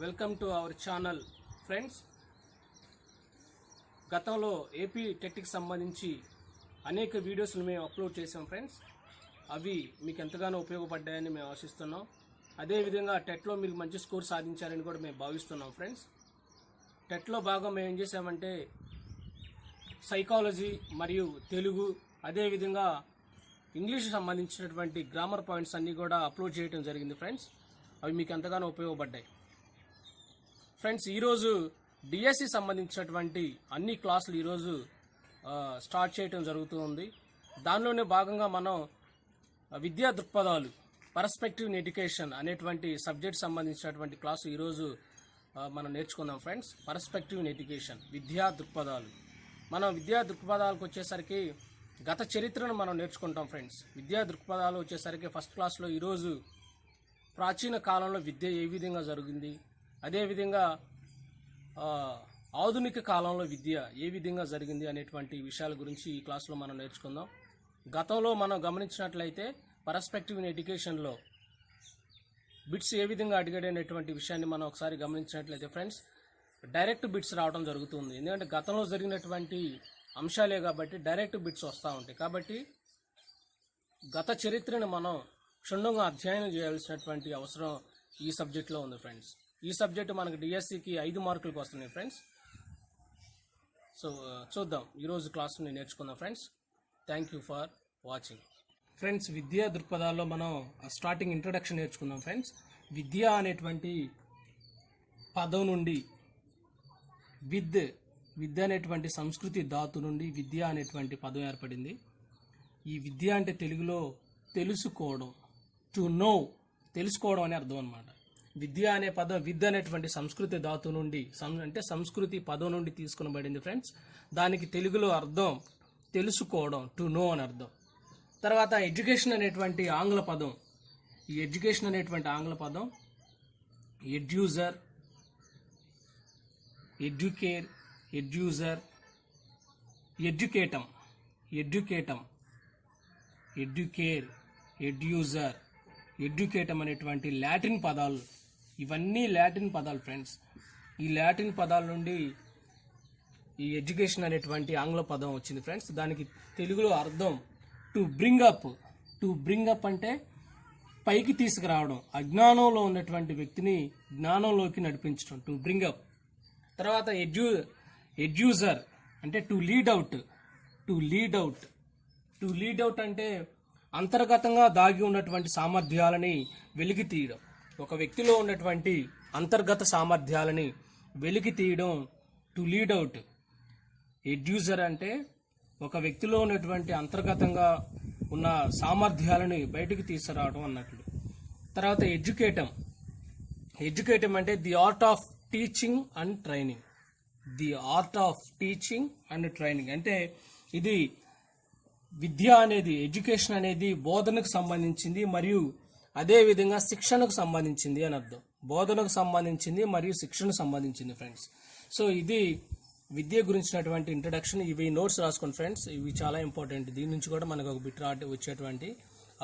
Welcome to our channel friends. గతంలో AP టెట్కి సంబంధించి అనేక వీడియోస్ను మేము అప్లోడ్ చేసాం ఫ్రెండ్స్. అవి మీకు ఎంతగానో ఉపయోగపడ్డాయని మేము ఆశిస్తున్నాం. అదేవిధంగా టెట్లో మీరు మంచి స్కోర్ సాధించారని కూడా మేము భావిస్తున్నాం ఫ్రెండ్స్. టెట్లో భాగం మేము ఏం చేసామంటే సైకాలజీ మరియు తెలుగు అదేవిధంగా ఇంగ్లీష్ సంబంధించినటువంటి గ్రామర్ పాయింట్స్ అన్నీ కూడా అప్లోడ్ చేయడం జరిగింది ఫ్రెండ్స్. అవి మీకు ఎంతగానో ఉపయోగపడ్డాయి. ఫ్రెండ్స్ ఈరోజు డిఎస్సి సంబంధించినటువంటి అన్ని క్లాసులు ఈరోజు స్టార్ట్ చేయటం జరుగుతూ ఉంది. దానిలోనే భాగంగా మనం విద్యా దృక్పథాలు పర్స్పెక్టివ్ ఎడ్యుకేషన్ అనేటువంటి సబ్జెక్ట్ సంబంధించినటువంటి క్లాసు ఈరోజు మనం నేర్చుకుందాం ఫ్రెండ్స్. పర్స్పెక్టివ్ ఎడ్యుకేషన్ విద్యా దృక్పథాలు. మనం విద్యా దృక్పథాలకు వచ్చేసరికి గత చరిత్రను మనం నేర్చుకుంటాం ఫ్రెండ్స్. విద్యా దృక్పథాలు వచ్చేసరికి ఫస్ట్ క్లాస్లో ఈరోజు ప్రాచీన కాలంలో విద్య ఏ విధంగా జరిగింది అదేవిధంగా ఆధునిక కాలంలో విద్య ఏ విధంగా జరిగింది అనేటువంటి విషయాల గురించి ఈ క్లాస్లో మనం నేర్చుకుందాం. గతంలో మనం గమనించినట్లయితే పర్స్పెక్టివ్ ఇన్ ఎడ్యుకేషన్లో బిట్స్ ఏ విధంగా అడిగాడు అనేటువంటి విషయాన్ని మనం ఒకసారి గమనించినట్లయితే ఫ్రెండ్స్ డైరెక్ట్ బిట్స్ రావడం జరుగుతుంది. ఎందుకంటే గతంలో జరిగినటువంటి అంశాలే కాబట్టి డైరెక్ట్ బిట్స్ వస్తూ ఉంటాయి. కాబట్టి గత చరిత్రను మనం క్షుణ్ణంగా అధ్యయనం చేయాల్సినటువంటి అవసరం ఈ సబ్జెక్ట్లో ఉంది ఫ్రెండ్స్ ఈ సబ్జెక్ట్ మనకు డిఎస్సికి ఐదు మార్కులకు వస్తున్నాయి ఫ్రెండ్స్. సో చూద్దాం. ఈరోజు క్లాస్ని నేర్చుకుందాం friends. Thank you for watching friends విద్యా దృక్పథాల్లో మనం స్టార్టింగ్ ఇంట్రడక్షన్ నేర్చుకుందాం ఫ్రెండ్స్. విద్య అనేటువంటి పదం నుండి విద్ విద్య అనేటువంటి సంస్కృతి ధాతు నుండి విద్య అనేటువంటి పదం ఏర్పడింది. ఈ విద్య అంటే తెలుగులో తెలుసుకోవడం టు నో తెలుసుకోవడం అనే అర్థం అనమాట విద్య అనే పదం విద్య అనేటువంటి సంస్కృతి ధాతు నుండి సం- అంటే సంస్కృతి పదం నుండి తీసుకునబడింది ఫ్రెండ్స్. దానికి తెలుగులో అర్థం తెలుసుకోవడం టు నో అని అర్థం. తర్వాత ఎడ్యుకేషన్ అనేటువంటి ఆంగ్ల పదం. ఈ ఎడ్యుకేషన్ అనేటువంటి ఆంగ్ల పదం ఎడ్యూజర్ ఎడ్యుకేర్ ఎడ్యూజర్ ఎడ్యుకేటం ఎడ్యుకేటం ఎడ్యుకేర్ ఎడ్యూజర్ ఎడ్యుకేటం అనేటువంటి లాటిన్ పదాలు ఇవన్నీ లాటిన్ పదాలు ఫ్రెండ్స్. ఈ లాటిన్ పదాల నుండి ఈ ఎడ్యుకేషన్ అనేటువంటి ఆంగ్ల పదం వచ్చింది ఫ్రెండ్స్. దానికి తెలుగులో అర్థం to bring up. To bring up అంటే పైకి తీసుకురావడం అజ్ఞానంలో ఉన్నటువంటి వ్యక్తిని జ్ఞానంలోకి నడిపించడం టు బ్రింగ్ అప్. తర్వాత ఎడ్యూ ఎడ్యూజర్ అంటే to lead out to lead out. To lead out అంటే అంతర్గతంగా దాగి ఉన్నటువంటి సామర్థ్యాలని వెలికి తీయడం. ఒక వ్యక్తిలో ఉన్నటువంటి అంతర్గత సామర్థ్యాలని వెలికి తీయడం టు లీడ్ అవుట్ ఎడ్యూజర్ అంటే ఒక వ్యక్తిలో ఉన్నటువంటి అంతర్గతంగా ఉన్న సామర్థ్యాలని బయటికి తీసుకురావడం అన్నట్లు. తర్వాత ఎడ్యుకేటం. ఎడ్యుకేటం అంటే the art of teaching and training the art of teaching and training అంటే ఇది విద్య అనేది ఎడ్యుకేషన్ అనేది బోధనకు సంబంధించింది మరియు అదే విధంగా శిక్షణకు సంబంధించింది అని అర్థం. బోధనకు సంబంధించింది మరియు శిక్షణకు సంబంధించింది ఫ్రెండ్స్ సో ఇది విద్య గురించినటువంటి ఇంట్రడక్షన్ ఇవి నోట్స్ రాసుకోండి ఫ్రెండ్స్ ఇవి చాలా ఇంపార్టెంట్ దీని నుంచి కూడా మనకు ఒక బిట్ రాట్ వచ్చేటువంటి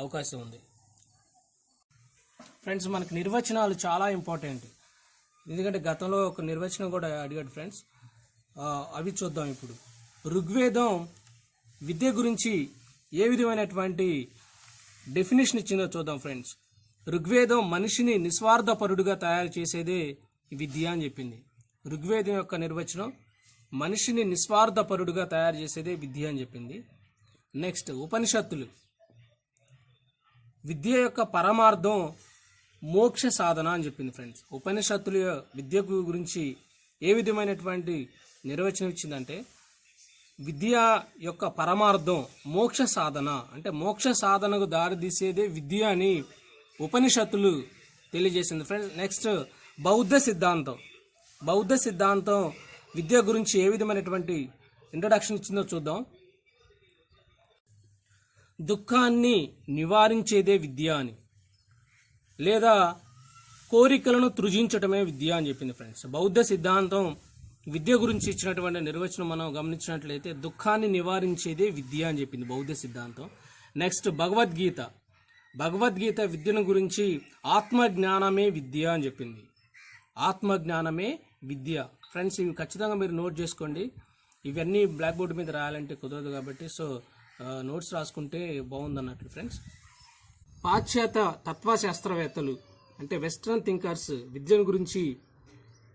అవకాశం ఉంది. ఫ్రెండ్స్ మనకు నిర్వచనాలు చాలా ఇంపార్టెంట్ ఎందుకంటే గతంలో ఒక నిర్వచనం కూడా అడిగాడు ఫ్రెండ్స్ అవి చూద్దాం ఇప్పుడు. ఋగ్వేదం విద్య గురించి ఏ విధమైనటువంటి డెఫినేషన్ ఇచ్చిందో చూద్దాం ఫ్రెండ్స్ ఋగ్వేదం మనిషిని నిస్వార్థపరుడుగా తయారు చేసేదే విద్య అని చెప్పింది. ఋగ్వేదం యొక్క నిర్వచనం మనిషిని నిస్వార్థపరుడుగా తయారు చేసేదే విద్య అని చెప్పింది. నెక్స్ట్ ఉపనిషత్తులు. విద్య యొక్క పరమార్థం మోక్ష సాధన అని చెప్పింది ఫ్రెండ్స్ ఉపనిషత్తుల విద్యకు గురించి ఏ విధమైనటువంటి నిర్వచనం ఇచ్చిందంటే విద్య యొక్క పరమార్థం మోక్ష సాధన. అంటే మోక్ష సాధనకు దారితీసేదే విద్య అని ఉపనిషత్తులు తెలియజేసింది. ఫ్రెండ్స్ నెక్స్ట్ బౌద్ధ సిద్ధాంతం. బౌద్ధ సిద్ధాంతం విద్య గురించి ఏ విధమైనటువంటి ఇంట్రడక్షన్ ఇచ్చిందో చూద్దాం. దుఃఖాన్ని నివారించేదే విద్య అని. లేదా కోరికలను తృజించటమే విద్య అని చెప్పింది ఫ్రెండ్స్ బౌద్ధ సిద్ధాంతం విద్య గురించి ఇచ్చినటువంటి నిర్వచనం మనం గమనించినట్లయితే దుఃఖాన్ని నివారించేదే విద్య అని చెప్పింది బౌద్ధ సిద్ధాంతం. నెక్స్ట్ భగవద్గీత. భగవద్గీత విద్యను గురించి ఆత్మజ్ఞానమే విద్య అని చెప్పింది. ఆత్మజ్ఞానమే విద్య. ఫ్రెండ్స్ ఇవి ఖచ్చితంగా మీరు నోట్ చేసుకోండి. ఇవన్నీ బ్లాక్ బోర్డు మీద రాయాలంటే కుదరదు కాబట్టి సో నోట్స్ uh, రాసుకుంటే బాగుంది అన్నట్లు ఫ్రెండ్స్ పాశ్చాత్య తత్వశాస్త్రవేత్తలు అంటే వెస్ట్రన్ థింకర్స్ విద్యను గురించి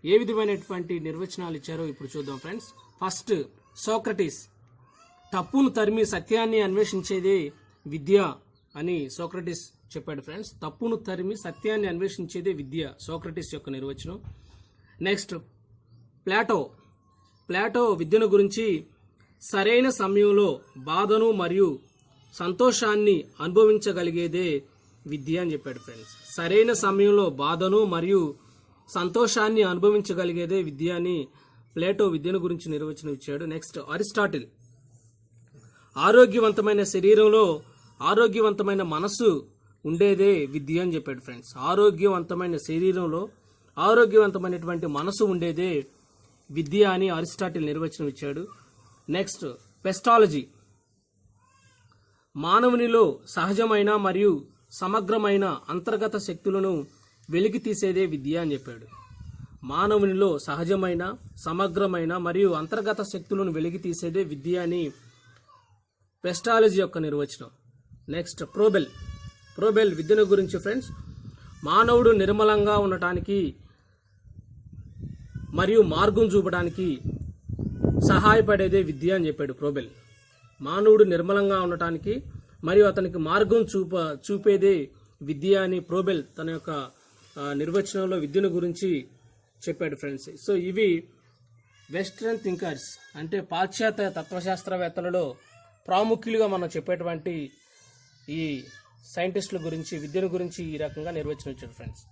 ఏ విధమైనటువంటి నిర్వచనాలు ఇచ్చారో ఇప్పుడు చూద్దాం ఫ్రెండ్స్ ఫస్ట్ సోక్రటీస్ తప్పును తరిమి సత్యాన్ని అన్వేషించేదే విద్య. అని సోక్రటిస్ చెప్పాడు ఫ్రెండ్స్. తప్పును తరిమి సత్యాన్ని అన్వేషించేదే విద్య సోక్రటిస్ యొక్క నిర్వచనం. Next Plato. ప్లాటో విద్యను గురించి సరైన సమయంలో బాధను మరియు సంతోషాన్ని అనుభవించగలిగేదే విద్య అని చెప్పాడు ఫ్రెండ్స్. సరైన సమయంలో బాధను మరియు సంతోషాన్ని అనుభవించగలిగేదే విద్య అని ప్లేటో విద్యను గురించి నిర్వచనం ఇచ్చాడు. Next Aristotle. ఆరోగ్యవంతమైన శరీరంలో ఆరోగ్యవంతమైన మనస్సు ఉండేదే విద్య అని చెప్పాడు ఫ్రెండ్స్. ఆరోగ్యవంతమైన శరీరంలో ఆరోగ్యవంతమైనటువంటి మనసు ఉండేదే విద్య అని అరిస్టాటిల్ నిర్వచనం ఇచ్చాడు. Next Pestalozzi. మానవునిలో సహజమైన మరియు సమగ్రమైన అంతర్గత శక్తులను వెలికి తీసేదే విద్య అని చెప్పాడు. మానవునిలో సహజమైన సమగ్రమైన మరియు అంతర్గత శక్తులను వెలికి తీసేదే విద్య అని పెస్టాలజీ యొక్క నిర్వచనం. నెక్స్ట్ ప్రోబెల్ ప్రోబెల్ విద్యను గురించి ఫ్రెండ్స్ మానవుడు నిర్మలంగా ఉండటానికి మరియు మార్గం చూపడానికి సహాయపడేదే విద్య అని చెప్పాడు ప్రోబెల్ మానవుడు నిర్మలంగా ఉండటానికి మరియు అతనికి మార్గం చూప చూపేదే విద్య అని ప్రోబెల్ తన యొక్క నిర్వచనంలో విద్యను గురించి చెప్పాడు ఫ్రెండ్స్ సో ఇవి వెస్ట్రన్ థింకర్స్ అంటే పాశ్చాత్య తత్వశాస్త్రవేత్తలలో ప్రాముఖ్యులుగా మనం చెప్పేటువంటి ఈ సైంటిస్టుల గురించి విద్యను గురించి ఈ రకంగా నిర్వచించారు ఫ్రెండ్స్.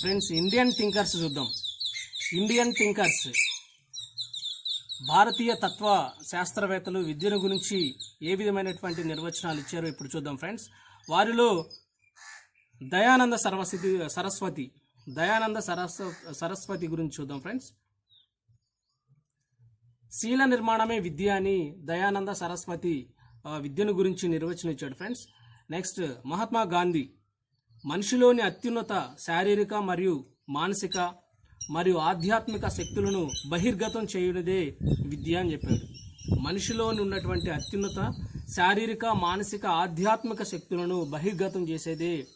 ఫ్రెండ్స్ ఇండియన్ థింకర్స్ చూద్దాం. ఇండియన్ థింకర్స్ భారతీయ తత్వ శాస్త్రవేత్తలు విద్యను గురించి ఏ విధమైనటువంటి నిర్వచనాలు ఇచ్చారో ఇప్పుడు చూద్దాం ఫ్రెండ్స్. వారిలో దయానంద సరస్వతి సరస్వతి దయానంద సరస్వ సరస్వతి గురించి చూద్దాం ఫ్రెండ్స్. శీల నిర్మాణమే విద్య అని దయానంద సరస్వతి విద్యను గురించి నిర్వచనం ఇచ్చాడు ఫ్రెండ్స్. నెక్స్ట్ మహాత్మా గాంధీ. మనిషిలోని అత్యున్నత శారీరక మరియు మానసిక మరియు ఆధ్యాత్మిక శక్తులను బహిర్గతం చేయడదే విద్య అని చెప్పాడు. మనిషిలోని ఉన్నటువంటి అత్యున్నత శారీరక మానసిక ఆధ్యాత్మిక శక్తులను బహిర్గతం చేసేదే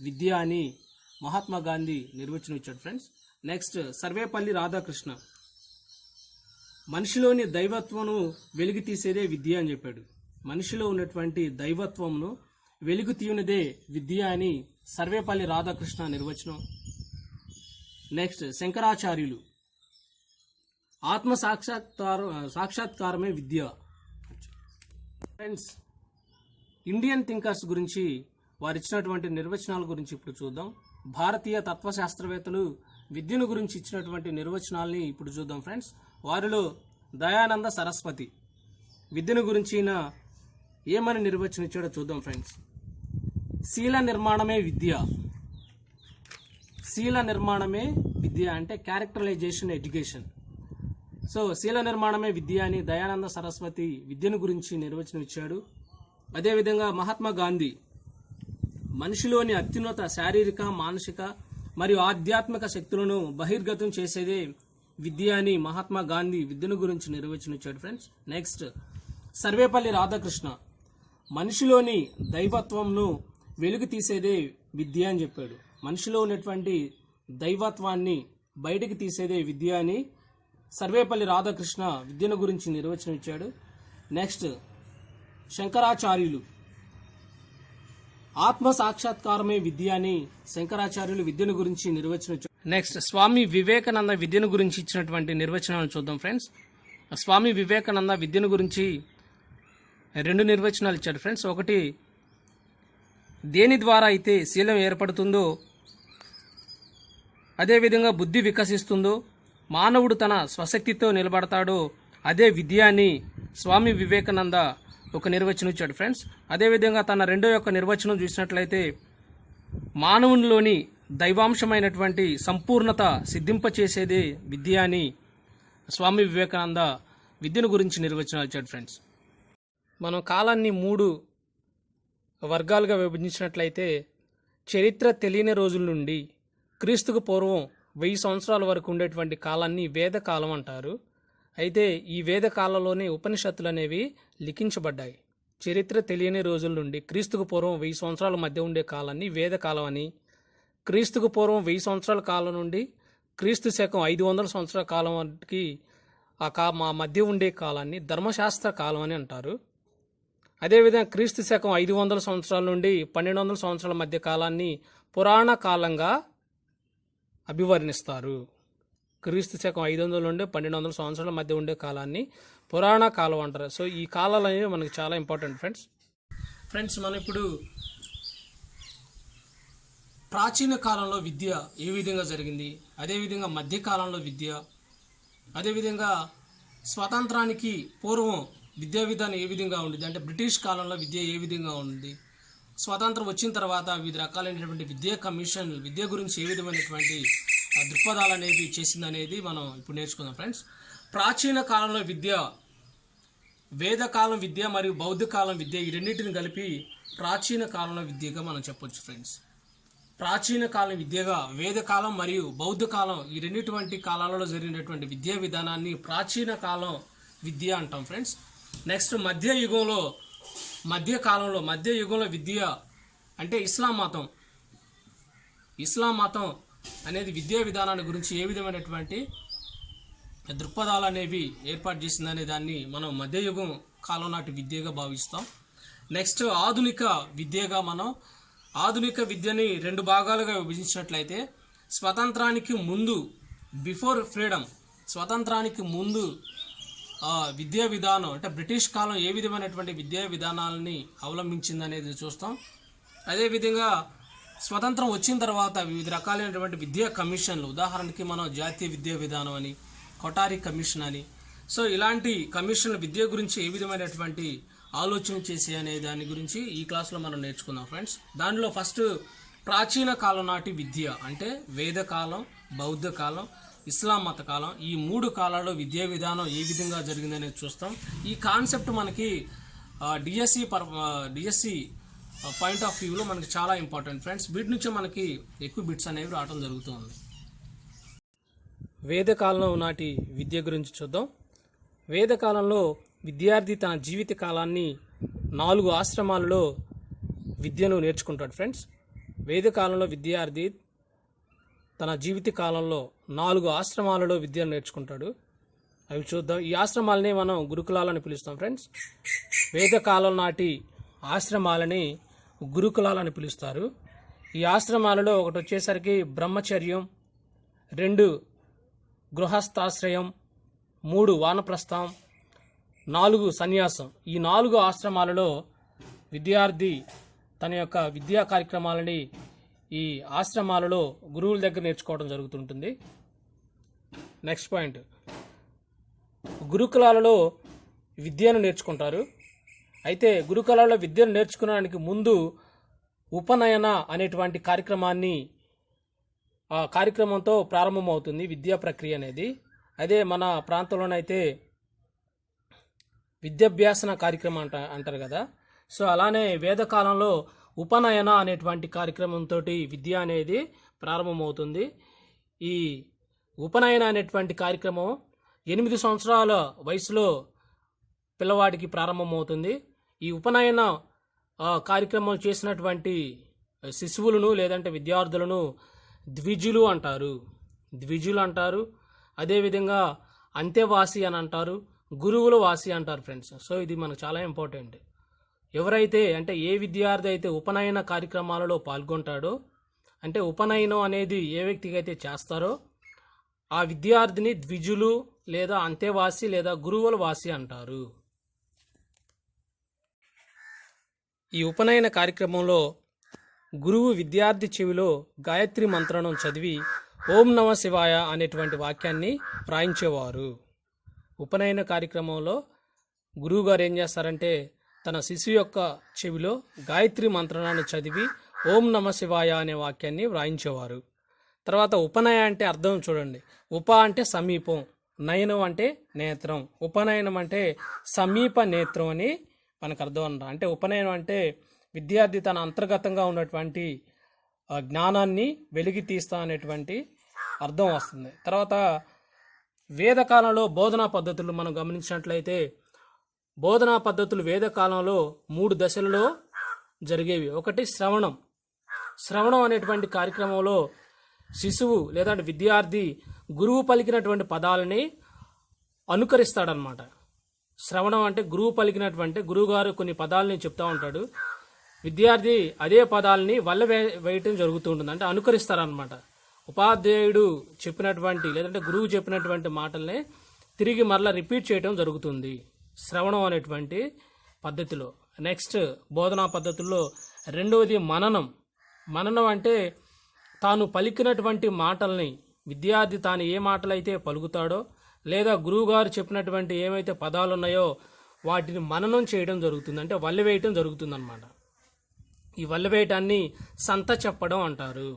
విద్య అని మహాత్మా గాంధీ నిర్వచనం ఇచ్చాడు ఫ్రెండ్స్. నెక్స్ట్ సర్వేపల్లి రాధాకృష్ణ. మనిషిలోని దైవత్వను వెలిగి తీసేదే విద్య అని చెప్పాడు. మనిషిలో ఉన్నటువంటి దైవత్వమును వెలుగు తీయునదే విద్య అని సర్వేపల్లి రాధాకృష్ణ నిర్వచనం. నెక్స్ట్ శంకరాచార్యులు. ఆత్మ సాక్షాత్కార సాక్షాత్కారమే విద్య. ఫ్రెండ్స్ ఇండియన్ థింకర్స్ గురించి వారు ఇచ్చినటువంటి నిర్వచనాల గురించి ఇప్పుడు చూద్దాం. భారతీయ తత్వశాస్త్రవేత్తలు విద్యను గురించి ఇచ్చినటువంటి నిర్వచనాల్ని ఇప్పుడు చూద్దాం ఫ్రెండ్స్ వారిలో దయానంద సరస్వతి. విద్యను గురించి ఏమని నిర్వచనం ఇచ్చాడో చూద్దాం ఫ్రెండ్స్ శీల నిర్మాణమే విద్య. శీల నిర్మాణమే విద్య అంటే క్యారెక్టరైజేషన్ ఎడ్యుకేషన్ సో శీల నిర్మాణమే విద్య అని దయానంద సరస్వతి విద్యను గురించి నిర్వచనం ఇచ్చాడు. అదేవిధంగా మహాత్మా గాంధీ మనిషిలోని అత్యున్నత శారీరక మానసిక మరియు ఆధ్యాత్మిక శక్తులను బహిర్గతం చేసేదే విద్య అని మహాత్మా గాంధీ విద్యను గురించి నిర్వచనం ఇచ్చాడు ఫ్రెండ్స్ నెక్స్ట్ సర్వేపల్లి రాధాకృష్ణ. మనిషిలోని దైవత్వంను వెలుగు తీసేదే విద్య అని చెప్పాడు. మనిషిలో ఉన్నటువంటి దైవత్వాన్ని బయటికి తీసేదే విద్య అని సర్వేపల్లి రాధాకృష్ణ విద్యను గురించి నిర్వచనం ఇచ్చాడు. నెక్స్ట్ శంకరాచార్యులు. ఆత్మ సాక్షాత్కారమే విద్య అని శంకరాచార్యులు విద్యను గురించి నిర్వచనం నెక్స్ట్ స్వామి వివేకానంద విద్యను గురించి ఇచ్చినటువంటి నిర్వచనాలను చూద్దాం ఫ్రెండ్స్. స్వామి వివేకానంద విద్యను గురించి రెండు నిర్వచనాలు ఇచ్చాడు ఫ్రెండ్స్. ఒకటి దేని ద్వారా అయితే శీలం ఏర్పడుతుందో అదేవిధంగా బుద్ధి వికసిస్తుందో మానవుడు తన స్వశక్తితో నిలబడతాడో అదే విద్య అని స్వామి వివేకానంద ఒక నిర్వచనం ఇచ్చాడు ఫ్రెండ్స్. అదేవిధంగా తన రెండో యొక్క నిర్వచనం చూసినట్లయితే మానవునిలోని దైవాంశమైనటువంటి సంపూర్ణత సిద్ధింపచేసేదే విద్య అని స్వామి వివేకానంద విద్యను గురించి నిర్వచనాలు ఇచ్చాడు ఫ్రెండ్స్. మనం కాలాన్ని మూడు వర్గాలుగా విభజించినట్లయితే చరిత్ర తెలియని రోజుల నుండి క్రీస్తుకు పూర్వం వెయ్యి సంవత్సరాల వరకు ఉండేటువంటి కాలాన్ని వేదకాలం అంటారు. అయితే ఈ వేదకాలంలోనే ఉపనిషత్తులు అనేవి లిఖించబడ్డాయి. చరిత్ర తెలియని రోజుల నుండి క్రీస్తుకు పూర్వం వెయ్యి సంవత్సరాల మధ్య ఉండే కాలాన్ని వేదకాలం అని క్రీస్తుకు పూర్వం వెయ్యి సంవత్సరాల కాలం నుండి క్రీస్తు శకం ఐదు వందల సంవత్సరాల కాలం వరకు ఆ కా మా మధ్య ఉండే కాలాన్ని ధర్మశాస్త్ర కాలం అని అంటారు. అదేవిధంగా క్రీస్తు శకం ఐదు వందల సంవత్సరాల నుండి పన్నెండు వందల సంవత్సరాల మధ్య కాలాన్ని పురాణ కాలంగా అభివర్ణిస్తారు. క్రీస్తు శకం ఐదు వందల నుండి పన్నెండు వందల సంవత్సరాల మధ్య ఉండే కాలాన్ని పురాణ కాలం అంటారు. సో ఈ కాలాలు అనేవి మనకి చాలా ఇంపార్టెంట్ ఫ్రెండ్స్ ఫ్రెండ్స్ మనం ఇప్పుడు ప్రాచీన కాలంలో విద్య ఏ విధంగా జరిగింది? అదేవిధంగా మధ్యకాలంలో విద్య అదేవిధంగా స్వాతంత్రానికి పూర్వం విద్యా విధానం ఏ విధంగా ఉండేది అంటే బ్రిటిష్ కాలంలో విద్య ఏ విధంగా ఉంది స్వాతంత్రం వచ్చిన తర్వాత వివిధ రకాలైనటువంటి విద్యా కమిషన్ విద్య గురించి ఏ విధమైనటువంటి దృక్పథాలు అనేవి చేసింది అనేది మనం ఇప్పుడు నేర్చుకుందాం ఫ్రెండ్స్. ప్రాచీన కాలంలో విద్య వేదకాలం విద్య మరియు బౌద్ధ కాలం విద్య ఈ రెండింటిని కలిపి ప్రాచీన కాలంలో విద్యగా మనం చెప్పొచ్చు ఫ్రెండ్స్. ప్రాచీన కాలం విద్యగా వేదకాలం మరియు బౌద్ధ కాలం ఈ రెండిటువంటి కాలాలలో జరిగినటువంటి విద్యా విధానాన్ని ప్రాచీన కాలం విద్య అంటాం ఫ్రెండ్స్. నెక్స్ట్ మధ్య యుగంలో మధ్య కాలంలో మధ్య యుగంలో విద్య అంటే ఇస్లాం మతం. ఇస్లాం మతం అనేది విద్యా విధానాన్ని గురించి ఏ విధమైనటువంటి దృక్పథాలు అనేవి ఏర్పాటు చేసిందనే దాన్ని మనం మధ్యయుగం కాలం నాటి విద్యగా భావిస్తాం. నెక్స్ట్ ఆధునిక విద్యగా మనం ఆధునిక విద్యని రెండు భాగాలుగా విభజించినట్లయితే స్వతంత్రానికి ముందు బిఫోర్ ఫ్రీడమ్ స్వతంత్రానికి ముందు విద్యా విధానం అంటే బ్రిటిష్ కాలం ఏ విధమైనటువంటి విద్యా విధానాలని అవలంబించింది అనేది చూస్తాం అదేవిధంగా స్వతంత్రం వచ్చిన తర్వాత వివిధ రకాలైనటువంటి విద్యా కమిషన్లు ఉదాహరణకి మనం జాతీయ విద్యా విధానం అని కొటారి కమిషన్ అని. సో ఇలాంటి కమిషన్లు విద్య గురించి ఏ విధమైనటువంటి ఆలోచన చేసే అనే దాని గురించి ఈ క్లాస్లో మనం నేర్చుకుందాం ఫ్రెండ్స్. దానిలో ఫస్ట్ ప్రాచీన కాలం నాటి విద్య అంటే వేదకాలం బౌద్ధ కాలం ఇస్లాం మత కాలం ఈ మూడు కాలాల్లో విద్యా విధానం ఏ విధంగా జరిగిందనేది చూస్తాం. ఈ కాన్సెప్ట్ మనకి DSC per DSC point of వ్యూలో మనకి చాలా ఇంపార్టెంట్ ఫ్రెండ్స్ వీటి నుంచి మనకి ఎక్కువ బిట్స్ అనేవి రావడం జరుగుతుంది. వేదకాలం నాటి విద్య గురించి చూద్దాం. వేదకాలంలో విద్యార్థి తన జీవిత కాలాన్ని నాలుగు ఆశ్రమాలలో విద్యను నేర్చుకుంటాడు. ఫ్రెండ్స్ వేదకాలంలో విద్యార్థి తన జీవిత కాలంలో నాలుగు ఆశ్రమాలలో విద్యను నేర్చుకుంటాడు. అవి చూద్దాం. ఈ ఆశ్రమాలని మనం గురుకులాలని పిలుస్తాం ఫ్రెండ్స్. వేదకాలం నాటి ఆశ్రమాలని గురుకులాలని పిలుస్తారు. ఈ ఆశ్రమాలలో ఒకటి వచ్చేసరికి బ్రహ్మచర్యం రెండు గృహస్థాశ్రయం మూడు వానప్రస్థం నాలుగు సన్యాసం. ఈ నాలుగు ఆశ్రమాలలో విద్యార్థి తన యొక్క విద్యా కార్యక్రమాలని ఈ ఆశ్రమాలలో గురువుల దగ్గర నేర్చుకోవడం జరుగుతుంటుంది. నెక్స్ట్ పాయింట్ గురుకులాలలో విద్యను నేర్చుకుంటారు. అయితే గురుకులాలలో విద్యను నేర్చుకోవడానికి ముందు ఉపనయన అనేటువంటి కార్యక్రమాన్ని ఆ కార్యక్రమంతో ప్రారంభమవుతుంది విద్యా ప్రక్రియ అనేది. అదే మన ప్రాంతంలోనైతే విద్యాభ్యాసన కార్యక్రమం అంట అంటారు కదా. సో అలానే వేదకాలంలో ఉపనయన అనేటువంటి కార్యక్రమంతో విద్య అనేది ప్రారంభమవుతుంది. ఈ ఉపనయన అనేటువంటి కార్యక్రమం ఎనిమిది సంవత్సరాల వయసులో పిల్లవాడికి ప్రారంభమవుతుంది. ఈ ఉపనయన కార్యక్రమం చేసినటువంటి శిశువులను లేదంటే విద్యార్థులను ద్విజులు అంటారు. ద్విజులు అంటారు. అదేవిధంగా అంత్యవాసి అని అంటారు. గురువుల వాసి అంటారు ఫ్రెండ్స్. సో ఇది మనకు చాలా ఇంపార్టెంట్. ఎవరైతే అంటే ఏ విద్యార్థి అయితే ఉపనయన కార్యక్రమాలలో పాల్గొంటాడో అంటే ఉపనయనం అనేది ఏ వ్యక్తికి అయితే చేస్తారో ఆ విద్యార్థిని ద్విజులు లేదా అంత్యవాసి లేదా గురువుల వాసి అంటారు. ఈ ఉపనయన కార్యక్రమంలో గురువు విద్యార్థి చెవిలో గాయత్రి మంత్రణం చదివి ఓం నమ శివాయ అనేటువంటి వాక్యాన్ని వ్రాయించేవారు. ఉపనయన కార్యక్రమంలో గురువుగారు ఏం చేస్తారంటే తన శిశువు యొక్క చెవిలో గాయత్రి మంత్రణాన్ని చదివి ఓం నమ శివాయ అనే వాక్యాన్ని వ్రాయించేవారు. తర్వాత ఉపనయ అంటే అర్థం చూడండి. ఉప అంటే సమీపం నయనం అంటే నేత్రం. ఉపనయనం అంటే సమీప నేత్రం అని మనకు అర్థం అన్న అంటే ఉపనయనం అంటే విద్యార్థి తన అంతర్గతంగా ఉన్నటువంటి జ్ఞానాన్ని వెలిగి తీస్తా అనేటువంటి అర్థం వస్తుంది. తర్వాత వేదకాలంలో బోధనా పద్ధతులు మనం గమనించినట్లయితే బోధనా పద్ధతులు వేదకాలంలో మూడు దశలలో జరిగేవి. ఒకటి శ్రవణం. శ్రవణం అనేటువంటి కార్యక్రమంలో శిశువు లేదంటే విద్యార్థి గురువు పలికినటువంటి పదాలని అనుకరిస్తాడనమాట శ్రవణం అంటే గురువు పలికినటువంటి గురువుగారు కొన్ని పదాలని చెప్తా ఉంటాడు. విద్యార్థి అదే పదాలని వల్ల వేయటం జరుగుతూ ఉంటుంది. అంటే అనుకరిస్తారనమాట ఉపాధ్యాయుడు చెప్పినటువంటి లేదంటే గురువు చెప్పినటువంటి మాటల్ని తిరిగి మరలా రిపీట్ చేయడం జరుగుతుంది. శ్రవణం అనేటువంటి పద్ధతిలో. నెక్స్ట్ బోధనా పద్ధతుల్లో రెండవది మననం. మననం అంటే తాను పలికినటువంటి మాటల్ని విద్యార్థి తాను ఏ మాటలైతే పలుకుతాడో లేదా గురువుగారు చెప్పినటువంటి ఏమైతే పదాలు ఉన్నాయో వాటిని మననం చేయడం జరుగుతుంది అంటే వల్లవేయటం జరుగుతుంది అనమాట ఈ వల్లవేయటాన్ని సంత చెప్పడం అంటారు.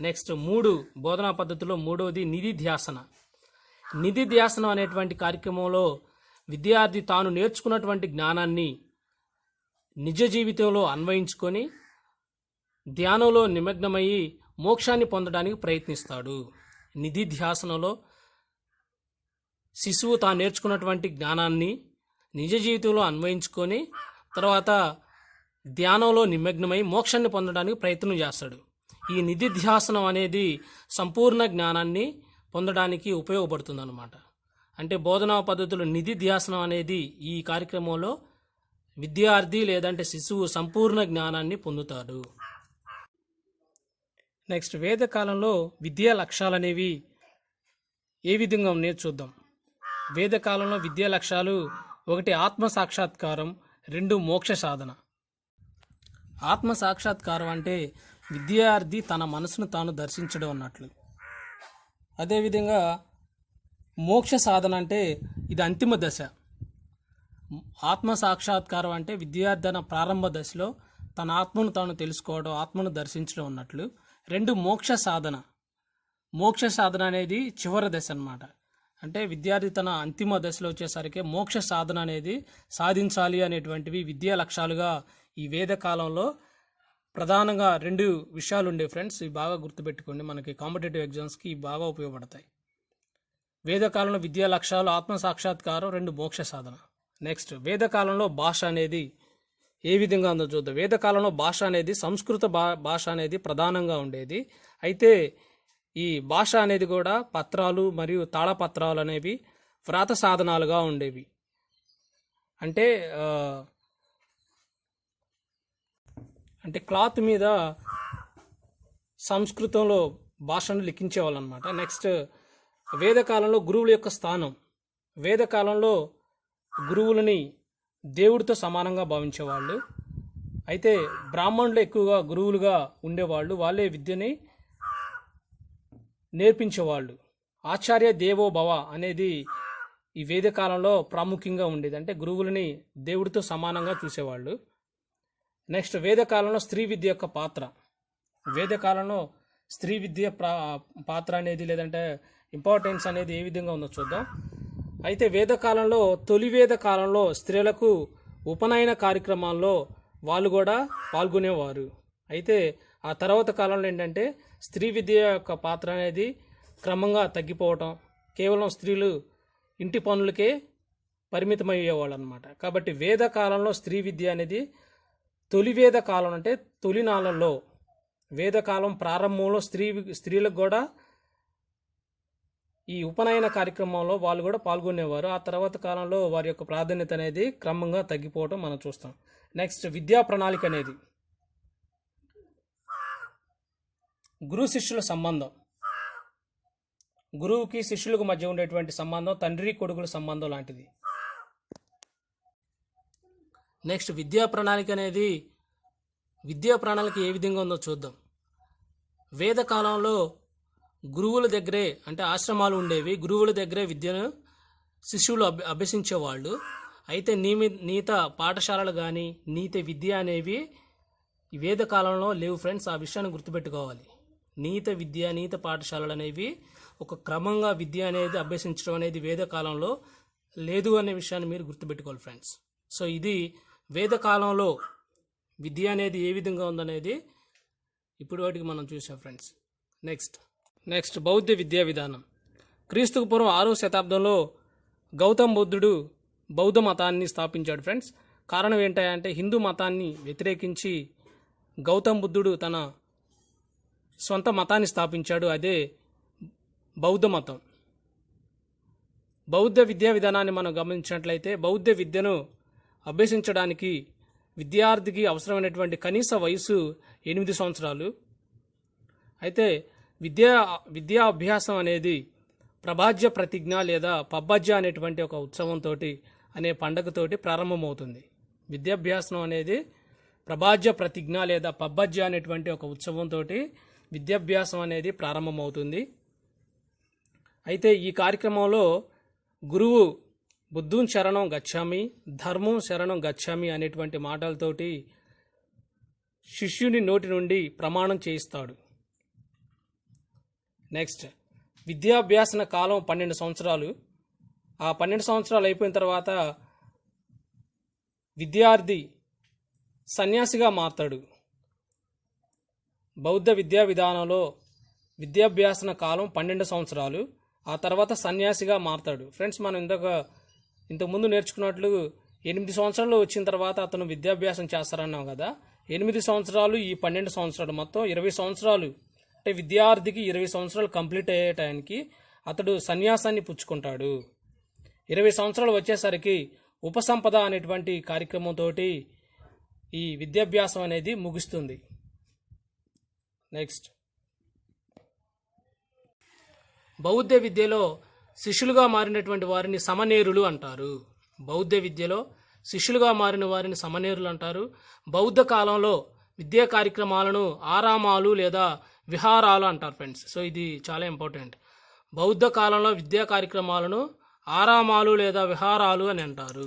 నెక్స్ట్ మూడు బోధనా పద్ధతిలో మూడవది నిధి ధ్యాసన. నిధి ధ్యాసనం అనేటువంటి కార్యక్రమంలో విద్యార్థి తాను నేర్చుకున్నటువంటి జ్ఞానాన్ని నిజ జీవితంలో అన్వయించుకొని ధ్యానంలో నిమగ్నమయ్యి మోక్షాన్ని పొందడానికి ప్రయత్నిస్తాడు. నిధి ధ్యాసనలో శిశువు తాను నేర్చుకున్నటువంటి జ్ఞానాన్ని నిజ జీవితంలో అన్వయించుకొని తర్వాత ధ్యానంలో నిమగ్నమై మోక్షాన్ని పొందడానికి ప్రయత్నం చేస్తాడు. ఈ నిధి ధ్యాసనం అనేది సంపూర్ణ జ్ఞానాన్ని పొందడానికి ఉపయోగపడుతుంది అనమాట అంటే బోధనా పద్ధతులు నిధి ధ్యాసనం అనేది ఈ కార్యక్రమంలో విద్యార్థి లేదంటే శిశువు సంపూర్ణ జ్ఞానాన్ని పొందుతాడు. నెక్స్ట్ వేదకాలంలో విద్యా లక్ష్యాలు అనేవి ఏ విధంగా ఉన్నాయో చూద్దాం. వేదకాలంలో విద్యా లక్ష్యాలు ఒకటి ఆత్మ సాక్షాత్కారం రెండు మోక్ష సాధన. ఆత్మ సాక్షాత్కారం అంటే విద్యార్థి తన మనసును తాను దర్శించడం అన్నట్లు. అదేవిధంగా మోక్ష సాధన అంటే ఇది అంతిమ దశ. ఆత్మ సాక్షాత్కారం అంటే విద్యార్థి తన ప్రారంభ దశలో తన ఆత్మను తాను తెలుసుకోవడం ఆత్మను దర్శించడం అన్నట్లు. రెండు మోక్ష సాధన. మోక్ష సాధన అనేది చివరి దశ అన్నమాట. అంటే విద్యార్థి తన అంతిమ దశలో వచ్చేసరికి మోక్ష సాధన అనేది సాధించాలి అనేటువంటివి విద్యా లక్ష్యాలుగా ఈ వేద కాలంలో ప్రధానంగా రెండు విషయాలు ఉండే ఫ్రెండ్స్. ఇవి బాగా గుర్తుపెట్టుకోండి. మనకి కాంపిటేటివ్ ఎగ్జామ్స్కి బాగా ఉపయోగపడతాయి. వేదకాలంలో విద్యా లక్ష్యాలు ఆత్మ సాక్షాత్కారం రెండు మోక్ష సాధన. నెక్స్ట్ వేదకాలంలో భాష అనేది ఏ విధంగా ఉందో చూద్దాం. వేదకాలంలో భాష అనేది సంస్కృత భా భాష అనేది ప్రధానంగా ఉండేది. అయితే ఈ భాష అనేది కూడా పత్రాలు మరియు తాళపత్రాలు అనేవి వ్రాత సాధనాలుగా ఉండేవి. అంటే అంటే క్లాత్ మీద సంస్కృతంలో భాషను లిఖించేవాళ్ళు అనమాట నెక్స్ట్ వేదకాలంలో గురువుల యొక్క స్థానం. వేదకాలంలో గురువులని దేవుడితో సమానంగా భావించేవాళ్ళు. అయితే బ్రాహ్మణులు ఎక్కువగా గురువులుగా ఉండేవాళ్ళు. వాళ్ళే విద్యని నేర్పించేవాళ్ళు. ఆచార్య దేవో భవ అనేది ఈ వేదకాలంలో ప్రాముఖ్యంగా ఉండేది. అంటే గురువులని దేవుడితో సమానంగా చూసేవాళ్ళు. నెక్స్ట్ వేదకాలంలో స్త్రీ విద్య యొక్క పాత్ర. వేదకాలంలో స్త్రీ విద్య ప్రా పాత్ర అనేది లేదంటే ఇంపార్టెన్స్ అనేది ఏ విధంగా ఉందో చూద్దాం. అయితే వేదకాలంలో తొలి వేద కాలంలో స్త్రీలకు ఉపనయన కార్యక్రమాల్లో వాళ్ళు కూడా పాల్గొనేవారు. అయితే ఆ తర్వాత కాలంలో ఏంటంటే స్త్రీ విద్య యొక్క పాత్ర అనేది క్రమంగా తగ్గిపోవటం కేవలం స్త్రీలు ఇంటి పనులకే పరిమితమయ్యేవాళ్ళు అనమాట కాబట్టి వేద కాలంలో స్త్రీ విద్య అనేది తొలి వేద కాలం అంటే తొలినాళ్ళలో వేదకాలం ప్రారంభంలో స్త్రీ స్త్రీలకు కూడా ఈ ఉపనయన కార్యక్రమంలో వాళ్ళు కూడా పాల్గొనేవారు. ఆ తర్వాత కాలంలో వారి యొక్క ప్రాధాన్యత అనేది క్రమంగా తగ్గిపోవడం మనం చూస్తాం. నెక్స్ట్ విద్యా ప్రణాళిక అనేది. గురు శిష్యుల సంబంధం. గురువుకి శిష్యులకు మధ్య ఉండేటువంటి సంబంధం తండ్రి కొడుకుల సంబంధం లాంటిది. నెక్స్ట్ విద్యా ప్రణాళిక అనేది. విద్యా ప్రణాళిక ఏ విధంగా ఉందో చూద్దాం. వేద కాలంలో గురువుల దగ్గరే అంటే ఆశ్రమాలు ఉండేవి. గురువుల దగ్గరే విద్యను శిష్యులు అభ్య అభ్యసించేవాళ్ళు. అయితే నియమి నీత పాఠశాలలు కానీ నీత విద్య అనేవి వేద కాలంలో లేవు ఫ్రెండ్స్. ఆ విషయాన్ని గుర్తుపెట్టుకోవాలి. నీత విద్య నీత పాఠశాలలు అనేవి ఒక క్రమంగా విద్య అనేది అభ్యసించడం అనేది వేద కాలంలో లేదు అనే విషయాన్ని మీరు గుర్తుపెట్టుకోవాలి ఫ్రెండ్స్. సో ఇది వేద కాలంలో విద్య అనేది ఏ విధంగా ఉందనేది ఇప్పుడు వాటికి మనం చూసాం ఫ్రెండ్స్. నెక్స్ట్. నెక్స్ట్ బౌద్ధ విద్యా విధానం. క్రీస్తుకు పూర్వం ఆరో శతాబ్దంలో గౌతమ్ బుద్ధుడు బౌద్ధ మతాన్ని స్థాపించాడు ఫ్రెండ్స్. కారణం ఏంటంటే హిందూ మతాన్ని వ్యతిరేకించి గౌతమ్ బుద్ధుడు తన సొంత మతాన్ని స్థాపించాడు. అదే బౌద్ధ మతం. బౌద్ధ విద్యా విధానాన్ని మనం గమనించినట్లయితే బౌద్ధ విద్యను అభ్యసించడానికి విద్యార్థికి అవసరమైనటువంటి కనీస వయసు ఎనిమిది సంవత్సరాలు. అయితే విద్యా విద్యా అభ్యాసం అనేది ప్రభాజ్య ప్రతిజ్ఞ లేదా పబ్బజ్య అనేటువంటి ఒక ఉత్సవంతో అనే పండగతోటి ప్రారంభమవుతుంది. విద్యాభ్యాసం అనేది ప్రభాజ్య ప్రతిజ్ఞ లేదా పబ్బజ్య అనేటువంటి ఒక ఉత్సవంతో విద్యాభ్యాసం అనేది ప్రారంభమవుతుంది. అయితే ఈ కార్యక్రమంలో గురువు బుద్ధుం శరణం గచ్చామి ధర్మం శరణం గచ్చామి అనేటువంటి మాటలతోటి శిష్యుని నోటి నుండి ప్రమాణం చేయిస్తాడు. నెక్స్ట్ విద్యాభ్యాసన కాలం పన్నెండు సంవత్సరాలు. ఆ పన్నెండు సంవత్సరాలు అయిపోయిన తర్వాత విద్యార్థి సన్యాసిగా మారతాడు. బౌద్ధ విద్యా విధానంలో విద్యాభ్యాసన కాలం పన్నెండు సంవత్సరాలు. ఆ తర్వాత సన్యాసిగా మారతాడు. ఫ్రెండ్స్ మనం ఇందాక ఇంతకుముందు నేర్చుకున్నట్లు ఎనిమిది సంవత్సరాలు వచ్చిన తర్వాత అతను విద్యాభ్యాసం చేస్తారన్నాం కదా. ఎనిమిది సంవత్సరాలు ఈ పన్నెండు సంవత్సరాలు. మొత్తం ఇరవై సంవత్సరాలు అంటే విద్యార్థికి ఇరవై సంవత్సరాలు కంప్లీట్ అయ్యే టైంకి అతడు సన్యాసాన్ని పుచ్చుకుంటాడు. ఇరవై సంవత్సరాలు వచ్చేసరికి ఉపసంపద అనేటువంటి కార్యక్రమంతో ఈ విద్యాభ్యాసం అనేది ముగుస్తుంది. నెక్స్ట్ బౌద్ధ విద్యలో శిష్యులుగా మారినటువంటి వారిని సమనేరులు అంటారు. బౌద్ధ విద్యలో శిష్యులుగా మారిన వారిని సమనేరులు అంటారు. బౌద్ధ కాలంలో విద్యా కార్యక్రమాలను ఆరామాలు లేదా విహారాలు అంటారు ఫ్రెండ్స్ సో ఇది చాలా ఇంపార్టెంట్ బౌద్ధ కాలంలో విద్యా కార్యక్రమాలను ఆరామాలు లేదా విహారాలు అని అంటారు.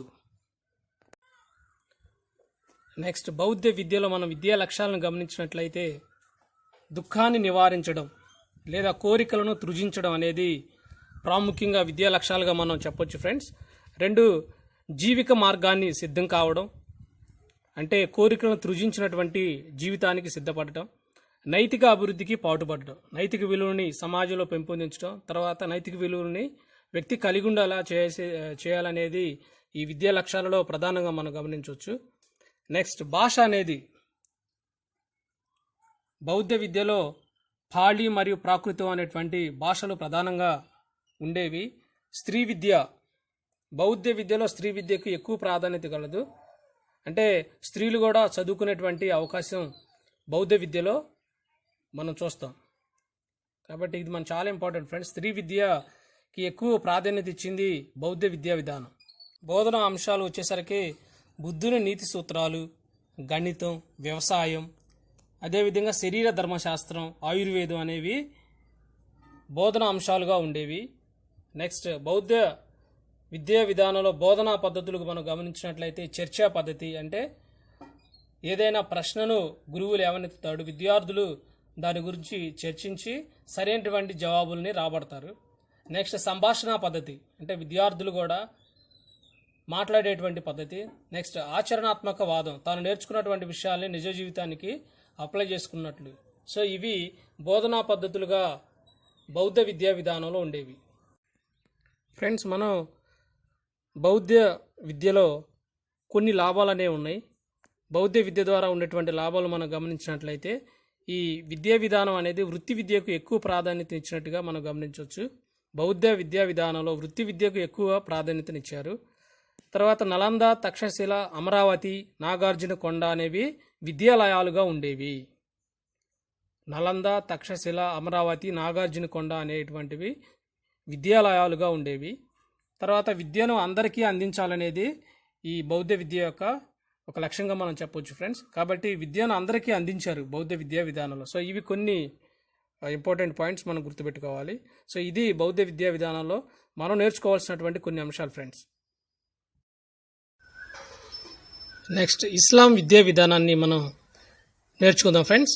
నెక్స్ట్ బౌద్ధ విద్యలో మనం విద్యా లక్ష్యాలను గమనించినట్లయితే దుఃఖాన్ని నివారించడం లేదా కోరికలను తృజించడం అనేది ప్రాముఖ్యంగా విద్యా లక్ష్యాలుగా మనం చెప్పొచ్చు ఫ్రెండ్స్ రెండు జీవిక మార్గాన్ని సిద్ధం కావడం అంటే కోరికలను తృజించినటువంటి జీవితానికి సిద్ధపడటం. నైతిక అభివృద్ధికి పాటుపడటం నైతిక విలువని సమాజంలో పెంపొందించడం తర్వాత నైతిక విలువని వ్యక్తి కలిగి ఉండేలా చేసే చేయాలనేది ఈ విద్యా లక్ష్యాలలో ప్రధానంగా మనం గమనించవచ్చు. నెక్స్ట్ భాష అనేది బౌద్ధ విద్యలో పాళి మరియు ప్రాకృతం అనేటువంటి భాషలు ప్రధానంగా ఉండేవి. స్త్రీ విద్య బౌద్ధ విద్యలో స్త్రీ విద్యకు ఎక్కువ ప్రాధాన్యత కలదు అంటే స్త్రీలు కూడా చదువుకునేటువంటి అవకాశం బౌద్ధ విద్యలో మనం చూస్తాం. కాబట్టి ఇది మనం చాలా ఇంపార్టెంట్ ఫ్రెండ్స్ స్త్రీ విద్యకి ఎక్కువ ప్రాధాన్యత ఇచ్చింది బౌద్ధ విద్యా విధానం. బోధన అంశాలు వచ్చేసరికి బుద్ధుని నీతి సూత్రాలు గణితం వ్యవసాయం అదేవిధంగా శరీర ధర్మశాస్త్రం ఆయుర్వేదం అనేవి బోధన అంశాలుగా ఉండేవి. నెక్స్ట్ బౌద్ధ విద్యా విధానంలో బోధనా పద్ధతులకు మనం గమనించినట్లయితే చర్చా పద్ధతి అంటే ఏదైనా ప్రశ్నను గురువులు ఏమనెత్తుతాడు విద్యార్థులు దాని గురించి చర్చించి సరైనటువంటి జవాబుల్ని రాబడతారు. నెక్స్ట్ సంభాషణ పద్ధతి. అంటే విద్యార్థులు కూడా మాట్లాడేటువంటి పద్ధతి. నెక్స్ట్ ఆచరణాత్మక వాదం. తాను నేర్చుకున్నటువంటి విషయాల్ని నిజ జీవితానికి అప్లై చేసుకున్నట్లు. సో ఇవి బోధనా పద్ధతులుగా బౌద్ధ విద్యా విధానంలో ఉండేవి. ఫ్రెండ్స్ మనం బౌద్ధ విద్యలో కొన్ని లాభాలు అనేవి ఉన్నాయి. బౌద్ధ విద్య ద్వారా ఉండేటువంటి లాభాలు మనం గమనించినట్లయితే ఈ విద్యా విధానం అనేది వృత్తి విద్యకు ఎక్కువ ప్రాధాన్యత ఇచ్చినట్టుగా మనం గమనించవచ్చు. బౌద్ధ విద్యా విధానంలో వృత్తి విద్యకు ఎక్కువ ప్రాధాన్యతనిచ్చారు తర్వాత నలంద తక్షశిల అమరావతి నాగార్జున కొండ అనేవి విద్యాలయాలుగా ఉండేవి. నలంద తక్షశిల అమరావతి నాగార్జున కొండ అనేటువంటివి విద్యాలయాలుగా ఉండేవి. తర్వాత విద్యను అందరికీ అందించాలనేది ఈ బౌద్ధ విద్య యొక్క ఒక లక్ష్యంగా మనం చెప్పొచ్చు ఫ్రెండ్స్ కాబట్టి విద్యను అందరికీ అందించారు బౌద్ధ విద్యా విధానంలో. సో ఇవి కొన్ని ఇంపార్టెంట్ పాయింట్స్ మనం గుర్తుపెట్టుకోవాలి. సో ఇది బౌద్ధ విద్యా విధానంలో మనం నేర్చుకోవాల్సినటువంటి కొన్ని అంశాలు ఫ్రెండ్స్ నెక్స్ట్ ఇస్లాం విద్యా విధానాన్ని మనం నేర్చుకుందాం ఫ్రెండ్స్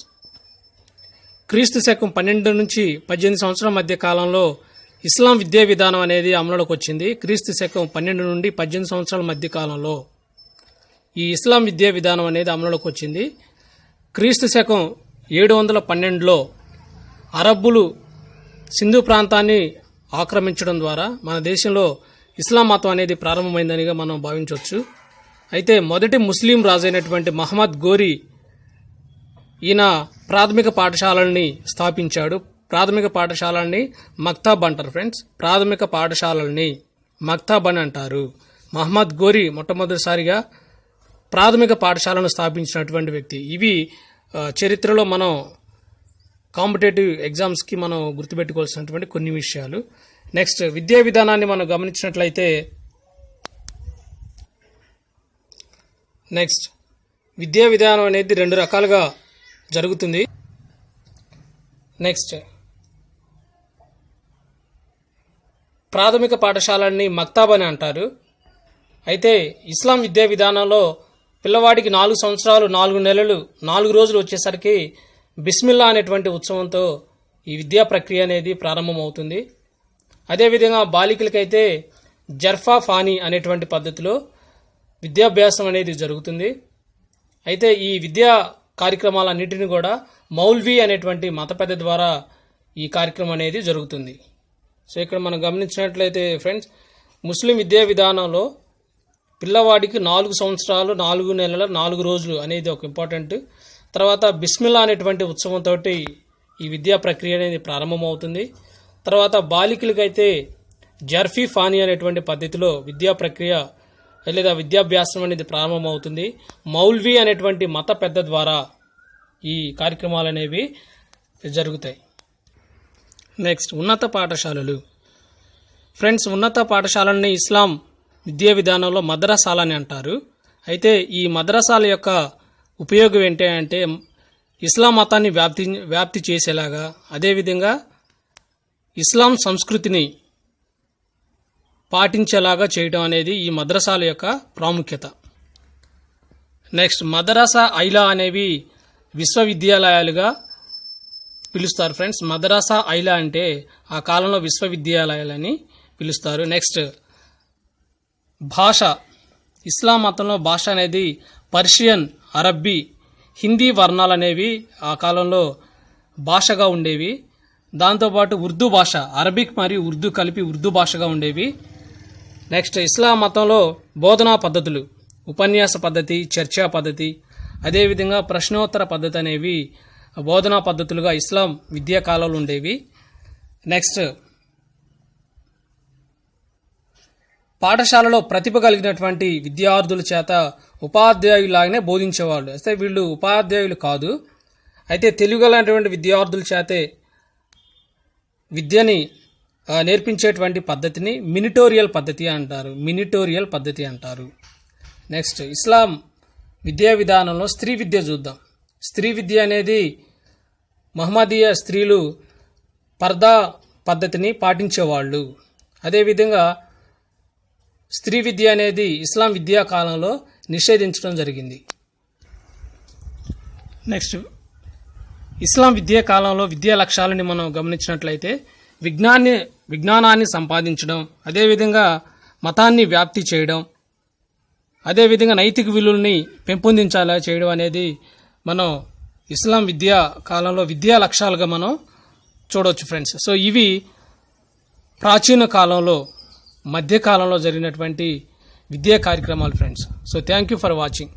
క్రీస్తు శకం పన్నెండు నుంచి పద్దెనిమిది సంవత్సరాల మధ్య కాలంలో ఇస్లాం విద్యా విధానం అనేది అమలులోకి వచ్చింది. క్రీస్తు శకం పన్నెండు నుండి పద్దెనిమిది సంవత్సరాల మధ్య కాలంలో. ఈ ఇస్లాం విద్యా విధానం అనేది అమలులోకి వచ్చింది. క్రీస్తు శకం ఏడు వందల పన్నెండులో అరబ్బులు సింధు ప్రాంతాన్ని ఆక్రమించడం ద్వారా మన దేశంలో ఇస్లాం మతం అనేది ప్రారంభమైందనిగా మనం భావించవచ్చు. అయితే మొదటి ముస్లిం రాజు అయినటువంటి మహమ్మద్ గోరి ఈయన ప్రాథమిక పాఠశాలల్ని స్థాపించాడు. ప్రాథమిక పాఠశాలల్ని మక్తాబ్ అంటారు ఫ్రెండ్స్. ప్రాథమిక పాఠశాలల్ని మక్తాబ్ అని అంటారు. మహమ్మద్ గోరి మొట్టమొదటిసారిగా ప్రాథమిక పాఠశాలను స్థాపించినటువంటి వ్యక్తి. ఇవి చరిత్రలో మనం కాంపిటేటివ్ ఎగ్జామ్స్కి మనం గుర్తుపెట్టుకోవాల్సినటువంటి కొన్ని విషయాలు. నెక్స్ట్ విద్యా విధానాన్ని మనం గమనించినట్లయితే నెక్స్ట్ విద్యా విధానం అనేది రెండు రకాలుగా జరుగుతుంది. నెక్స్ట్ ప్రాథమిక పాఠశాలని మక్తాబ్ అని అంటారు. అయితే ఇస్లాం విద్యా విధానంలో పిల్లవాడికి నాలుగు సంవత్సరాలు నాలుగు నెలలు నాలుగు రోజులు వచ్చేసరికి బిస్మిల్లా అనేటువంటి ఉత్సవంతో ఈ విద్యా ప్రక్రియ అనేది ప్రారంభమవుతుంది. అదేవిధంగా బాలికలకైతే జర్ఫా ఫానీ అనేటువంటి పద్ధతిలో విద్యాభ్యాసం అనేది జరుగుతుంది. అయితే ఈ విద్యా కార్యక్రమాలన్నింటినీ కూడా మౌల్వీ అనేటువంటి మత పెద్ద ద్వారా ఈ కార్యక్రమం అనేది జరుగుతుంది. సో ఇక్కడ మనం గమనించినట్లయితే ఫ్రెండ్స్ ముస్లిం విద్యా విధానంలో పిల్లవాడికి నాలుగు సంవత్సరాలు నాలుగు నెలల నాలుగు రోజులు అనేది ఒక ఇంపార్టెంట్ తర్వాత బిస్మిల్లా అనేటువంటి ఉత్సవంతో ఈ విద్యా ప్రక్రియ అనేది ప్రారంభమవుతుంది. తర్వాత బాలికలకైతే జర్ఫీ ఫానీ అనేటువంటి పద్ధతిలో విద్యా ప్రక్రియ లేదా విద్యాభ్యాసం అనేది ప్రారంభమవుతుంది. మౌల్వీ అనేటువంటి మత పెద్ద ద్వారా ఈ కార్యక్రమాలు అనేవి జరుగుతాయి. నెక్స్ట్ ఉన్నత పాఠశాలలు. ఫ్రెండ్స్ ఉన్నత పాఠశాలని ఇస్లాం విద్యా విధానంలో మద్రసాలని అంటారు. అయితే ఈ మద్రసాల యొక్క ఉపయోగం ఏంటి అంటే ఇస్లాం మతాన్ని వ్యాప్తి వ్యాప్తి చేసేలాగా అదేవిధంగా ఇస్లాం సంస్కృతిని పాటించేలాగా చేయడం అనేది ఈ మద్రసాల యొక్క ప్రాముఖ్యత. నెక్స్ట్ మదరసా ఐలా అనేవి విశ్వవిద్యాలయాలుగా పిలుస్తారు ఫ్రెండ్స్. మద్రాసా ఐలా అంటే ఆ కాలంలో విశ్వవిద్యాలయాలని పిలుస్తారు. నెక్స్ట్ భాష ఇస్లాం మతంలో భాష అనేది పర్షియన్ అరబ్బీ హిందీ వర్ణాలు అనేవి ఆ కాలంలో భాషగా ఉండేవి. దాంతోపాటు ఉర్దూ భాష అరబిక్ మరియు ఉర్దూ కలిపి ఉర్దూ భాషగా ఉండేవి. నెక్స్ట్ ఇస్లాం మతంలో బోధనా పద్ధతులు ఉపన్యాస పద్ధతి చర్చా పద్ధతి అదేవిధంగా ప్రశ్నోత్తర పద్ధతి అనేవి బోధనా పద్ధతులుగా ఇస్లాం విద్యా కాలంలో ఉండేవి. నెక్స్ట్ పాఠశాలలో ప్రతిభ కలిగినటువంటి విద్యార్థుల చేత ఉపాధ్యాయులాగానే బోధించేవాళ్ళు. అయితే వీళ్ళు ఉపాధ్యాయులు కాదు. అయితే తెలుగు లాంటివంటి విద్యార్థుల చేతే విద్యని నేర్పించేటువంటి పద్ధతిని మినిటోరియల్ పద్ధతి అంటారు. మినిటోరియల్ పద్ధతి అంటారు. నెక్స్ట్ ఇస్లాం విద్యా విధానంలో స్త్రీ విద్య చూద్దాం. స్త్రీ విద్య అనేది మహమ్మదీయ స్త్రీలు పర్దా పద్ధతిని పాటించేవాళ్ళు. అదేవిధంగా స్త్రీ విద్య అనేది ఇస్లాం విద్యా కాలంలో నిషేధించడం జరిగింది. నెక్స్ట్ ఇస్లాం విద్యా కాలంలో విద్యా లక్ష్యాలని మనం గమనించినట్లయితే విజ్ఞాన్ని విజ్ఞానాన్ని సంపాదించడం అదేవిధంగా మతాన్ని వ్యాప్తి చేయడం అదేవిధంగా నైతిక విలువల్ని పెంపొందించాలా చేయడం అనేది మనం ఇస్లాం విద్యా కాలంలో విద్యా లక్ష్యాలుగా మనం చూడవచ్చు ఫ్రెండ్స్ సో ఇవి ప్రాచీన కాలంలో మధ్యకాలంలో జరిగినటువంటి విద్యా కార్యక్రమాలు friends so thank you for watching